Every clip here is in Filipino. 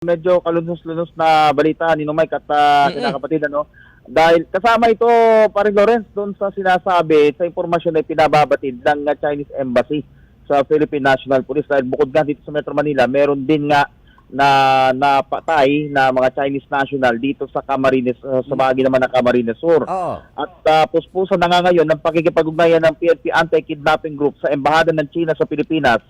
medyo kalunos-lunos na balita ni Mike at uh, Mm-mm. kinakapatid ano dahil kasama ito paring Lawrence doon sa sinasabi sa impormasyon na pinababatid ng uh, Chinese Embassy sa Philippine National Police dahil bukod nga dito sa Metro Manila meron din nga na napatay na mga Chinese national dito sa Camarines uh, sa bahagi naman ng Camarines Sur. Oo. At uh, puspusan na nga ngayon ng pakikipag-ugnayan ng PNP Anti-Kidnapping Group sa Embahada ng China sa Pilipinas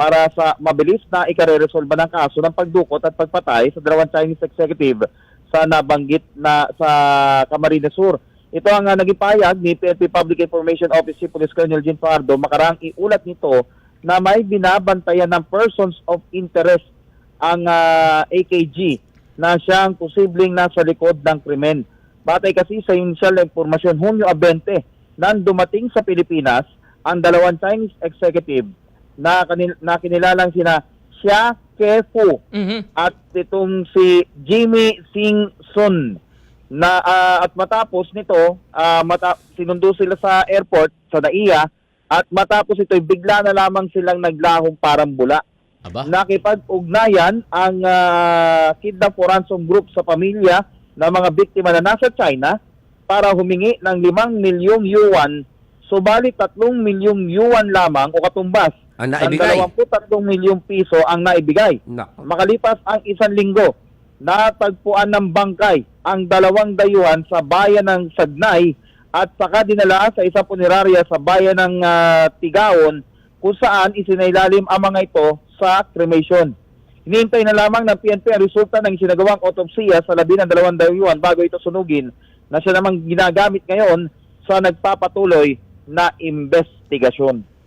para sa mabilis na ikareresolba ng kaso ng pagdukot at pagpatay sa dalawang Chinese executive sa nabanggit na sa Camarines Sur. Ito ang uh, naging payag ni PNP Public Information Office Police Colonel Jean Pardo makarang iulat nito na may binabantayan ng persons of interest ang ah, AKG na siyang posibleng nasa likod ng krimen. Batay kasi sa initial na impormasyon, Hunyo 20, nang dumating sa Pilipinas ang dalawang Chinese executive na, kanil- na kinilalang sina Xia Kefu Mhm. at itong si Jimmy Sing Sun na ah, at matapos nito ah, mata- sinundo sila sa airport sa NAIA at matapos ito bigla na lamang silang naglahong parang bula Aba? nakipag-ugnayan ang ah, kidnap for ransom group sa pamilya ng mga biktima na nasa China para humingi ng 5 milyong yuan subalit 3 milyong yuan lamang o katumbas Ang ng naibigay. 23 milyong piso ang naibigay. Nako. Makalipas ang isang linggo, natagpuan ng bangkay ang dalawang dayuhan sa bayan ng Sagnay at saka dinala sa isang punerarya sa bayan ng ah, Tigaon kung saan isinailalim ang mga ito sa cremation. Hinihintay na lamang ng PNP ang resulta ng sinagawang autopsiya sa labi ng dalawang dayuhan bago ito sunugin na siya namang ginagamit ngayon sa nagpapatuloy na investigasyon.